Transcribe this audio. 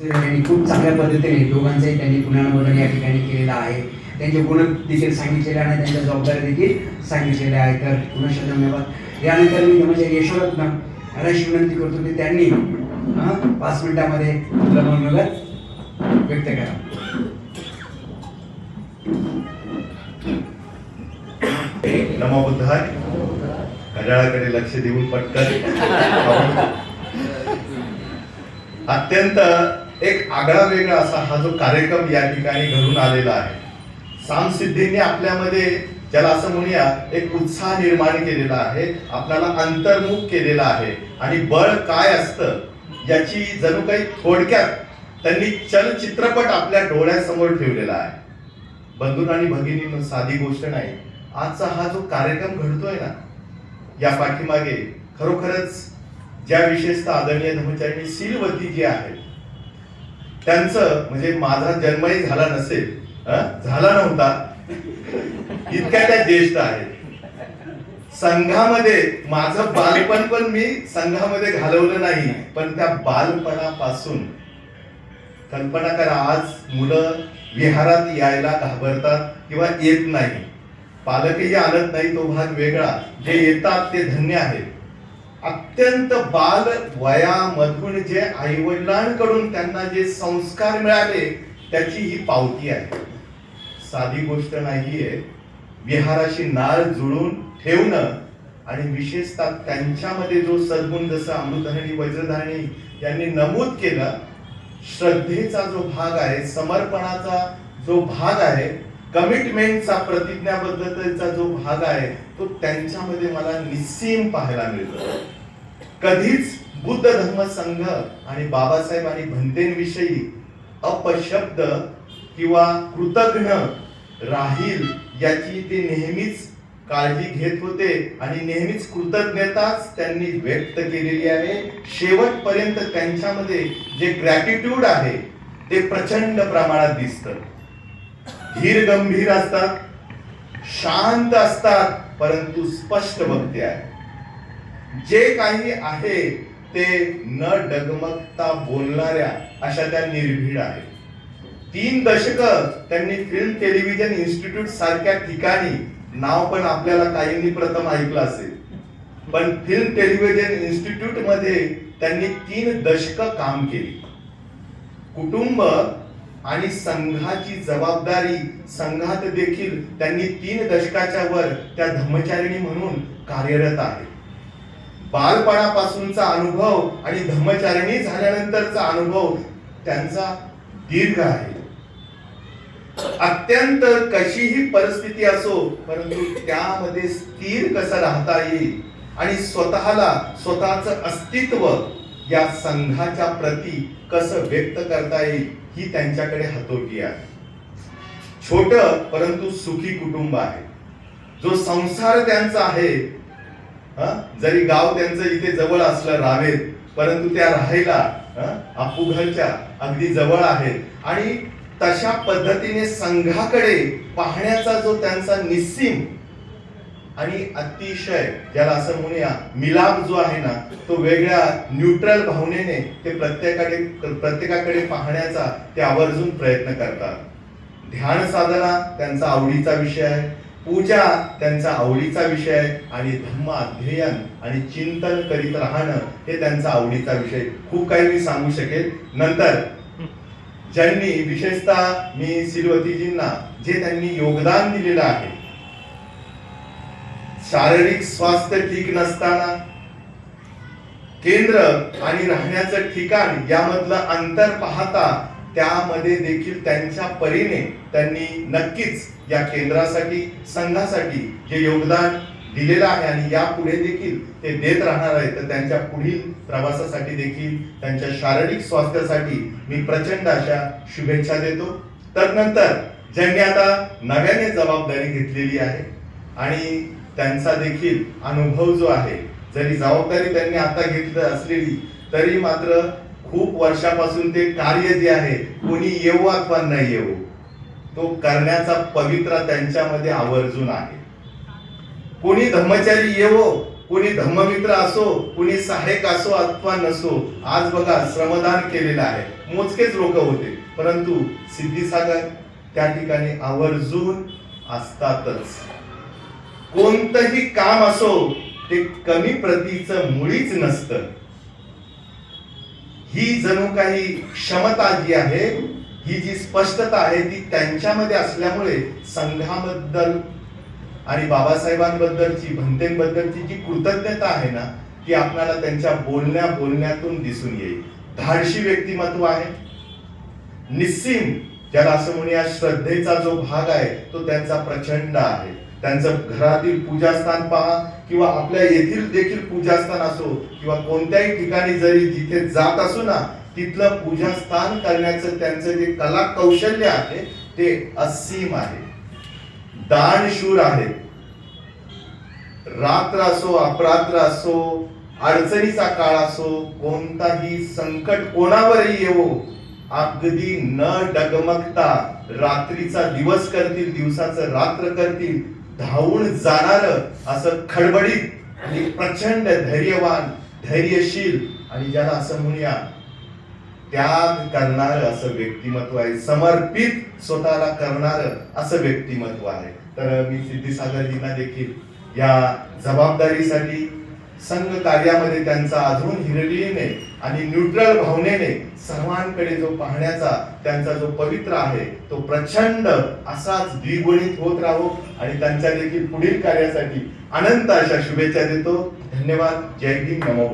खूप चांगल्या पद्धतीने दोघांचाही त्यांनी पुनर्वलन या ठिकाणी केलेलं आहे. त्यांचे गुण देखील सांगितलेले आणि त्यांच्या जबाबदाऱ्या देखील सांगितलेल्या आहेत. तर पुन्हा धन्यवाद. यानंतर मी म्हणजे यशोरत्न अशी विनंती करतो की त्यांनी पाच मिनिटामध्ये आपलं मनोगत व्यक्त करा. नमोबुद्धाय घड्याळाकडे लक्ष देऊन पटकन अत्यंत एक आगळा वेगळा असा हा जो कार्यक्रम या ठिकाणी घडून आलेला आहे. सामसिद्धींनी आपल्यामध्ये ज्याला असं म्हणूया एक उत्साह निर्माण केलेला आहे आपल्याला अंतर्मुख केलेला आहे. आणि बळ काय असतं याची जणू काही थोडक्यात त्यांनी चलचित्रपट आपल्या डोळ्यासमोर ठेवलेला आहे. बंधून आणि भगिनी साधी गोष्ट नाही. आजचा हा जो कार्यक्रम घडतोय ना या पाठीमागे खरोखरच ज्या विशेषतः आदरणीय धर्मचारिणी सिलवती जी आहेत त्यांचं म्हणजे माझा जन्मही झाला नसेल झाला नव्हता. इतक्या त्या ज्येष्ठ आहेत. संघामध्ये माझं बालपण पण मी संघामध्ये घालवलं नाही पण त्या बालपणापासून. कल्पना करा आज मुलं विहारात यायला घाबरतात किंवा येत नाही. पालकही आणत नाही तो भाग वेगळा. जे येतात ते धन्य आहेत. अत्यंत बाल वयामधून जे आईवडिलांकडून त्यांना जे संस्कार मिळाले त्याची ही पावती आहे. साधी गोष्ट नाहीये. विहाराशी नाळ जुळून ठेवणं आणि विशेषतः त्यांच्यामध्ये जो सद्गुण जसं अमृतहरी वज्रधारणी यांनी नमूद केलं श्रद्धेचा जो भाग आहे समर्पणाचा जो भाग आहे कमिटमेंटचा प्रतिज्ञाबद्धतेचा जो भाग आहे तो त्यांच्यामध्ये मला निस्सीम पाहायला मिळतो. कधीच बुद्ध धर्म संघ आणि बाबासाहेब आणि भंतेंविषयी अपशब्द किंवा कृतज्ञ राहील याची ते नेहमीच काळजी घेत होते आणि नेहमीच कृतज्ञताच त्यांनी व्यक्त केलेली आहे. शेवटपर्यंत त्यांच्यामध्ये जे ग्रॅटिट्यूड आहे ते प्रचंड प्रमाणात दिसतं. धीर गंभीर असतात शांत असतात परंतु स्पष्ट भक्ती आहे. जे काही आहे ते न डगमगता बोलणाऱ्या अशा त्या निर्भीड आहेत. तीन दशक त्यांनी फिल्म टेलिव्हिजन इन्स्टिट्यूट सारख्या ठिकाणी नाव पण आपल्याला काहींनी प्रथम ऐकलं असेल. पण फिल्म टेलिव्हिजन इन्स्टिट्यूटमध्ये त्यांनी तीन दशक काम केली. कुटुंब आणि संघाची जबाबदारी संघात देखील त्यांनी तीन दशकाच्या वर त्या धम्मचारिणी म्हणून कार्यरत आहे. बालपणापासूनचा अनुभव आणि धम्मचारिणी झाल्यानंतरचा अनुभव त्यांचा दीर्घ आहे. अत्यंत कशीही परिस्थिती असो परंतु त्यामध्ये स्थिर कसं राहता येईल आणि स्वतःला स्वतःचं अस्तित्व या संघाच्या प्रती कसं व्यक्त करता येईल ही त्यांच्याकडे हातोटी आहे. छोट परंतु सुखी कुटुंब आहे. जो संसार त्यांचा आहे जरी गाव त्यांचं इथे जवळ असलं रावेत परंतु त्या राहायला आपुघरच्या अगदी जवळ आहेत आणि तशा पद्धतीने संघाकडे पाहण्याचा जो त्यांचा निस्सीम आणि अतिशय ज्याला असं म्हणूया मिलाप जो आहे ना तो वेगळ्या न्यूट्रल भावनेने ते प्रत्येकाकडे प्रत्येकाकडे पाहण्याचा ते आवर्जून प्रयत्न करतात. ध्यान साधना त्यांचा आवडीचा विषय आहे. पूजा त्यांचा आवडीचा विषय आहे. आणि धम्म अध्ययन आणि चिंतन करीत राहणं हे त्यांचा आवडीचा विषय. खूप काही मी सांगू शकेल. नंतर ज्यांनी विशेषतः मी सिलवतीजींना जे त्यांनी योगदान दिलेलं आहे शारीरिक स्वास्थ्य ठीक नसताना केंद्र आणि राहण्याचं ठिकाण यामधलं अंतर पाहता त्यामध्ये देखील त्यांच्या परीने त्यांनी नक्कीच या केंद्रासाठी संघासाठी जे योगदान दिलेलं आहे आणि यापुढे देखील ते देत राहणार आहे तर त्यांच्या पुढील प्रवासासाठी देखील त्यांच्या शारीरिक स्वास्थ्यासाठी मी प्रचंड अशा शुभेच्छा देतो. तदनंतर ज्यांनी आता नव्याने जबाबदारी घेतलेली आहे आणि त्यांचा देखील अनुभव जो आहे जरी जबाबदारी त्यांनी आता घेतली असलेली तरी मात्र खूप वर्षापासून ते कार्य जे आहे कोणी येऊ अथवा नाही येऊ तो करण्याचा पवित्रा त्यांच्यामध्ये आवर्जून आहे. कोणी धर्मचारी येवो कोणी धर्ममित्र असो कोणी सहाय्यक असो अथवा नसो आज बघा श्रमदान केलेलं आहे. मोजकेच लोक होते परंतु सिद्धीसागर त्या ठिकाणी आवर्जून असतातच. कोणतंही काम असो ते कमी प्रतीच मुळीच नसतं. ही जणू काही क्षमता जी आहे ही जी स्पष्टता आहे ती त्यांच्यामध्ये असल्यामुळे संघाबद्दल आणि बाबासाहेबांबद्दलची भंतेंबद्दलची जी कृतज्ञता आहे ना ती आपल्याला त्यांच्या बोलण्या बोलण्यातून दिसून येईल. धाडशी व्यक्तिमत्व आहे. निस्सीम ज्याला असं म्हणूया श्रद्धेचा जो भाग आहे तो त्यांचा प्रचंड आहे. त्यांचं घरातील पूजास्थान पहा किंवा आपल्या येथील देखील पूजास्थान असो किंवा कोणत्याही ठिकाणी जरी जिथे जात असू ना तिथलं पूजास्थान करण्याचं त्यांचं जे कला कौशल्य आहे ते असीम आहे. दानशूर आहे. रात्र असो अपरात्र असो अडचणीचा काळ असो कोणताही संकट कोणावरही येवो अगदी न डगमगता रात्रीचा दिवस करतील दिवसाचं रात्र करतील धावून जाणार असं खडबडीत आणि प्रचंड धैर्यवान धैर्यशील आणि ज्याला असं म्हणूया त्याग करणार असं व्यक्तिमत्व आहे. समर्पित स्वतःला करणार असं व्यक्तिमत्व आहे. तर मी सिद्धीसागरजींना देखील या जबाबदारीसाठी संघ कार्यामध्ये त्यांचा अजून हिरडीने आणि न्यूट्रल भावनेने सर्वांकडे जो पाहण्याचा त्यांचा जो पवित्र आहे तो प्रचंड असाच द्विगुणित होत राहो आणि त्यांच्या देखील पुढील कार्यासाठी अनंत अशा शुभेच्छा देतो. धन्यवाद. जय भीम नमो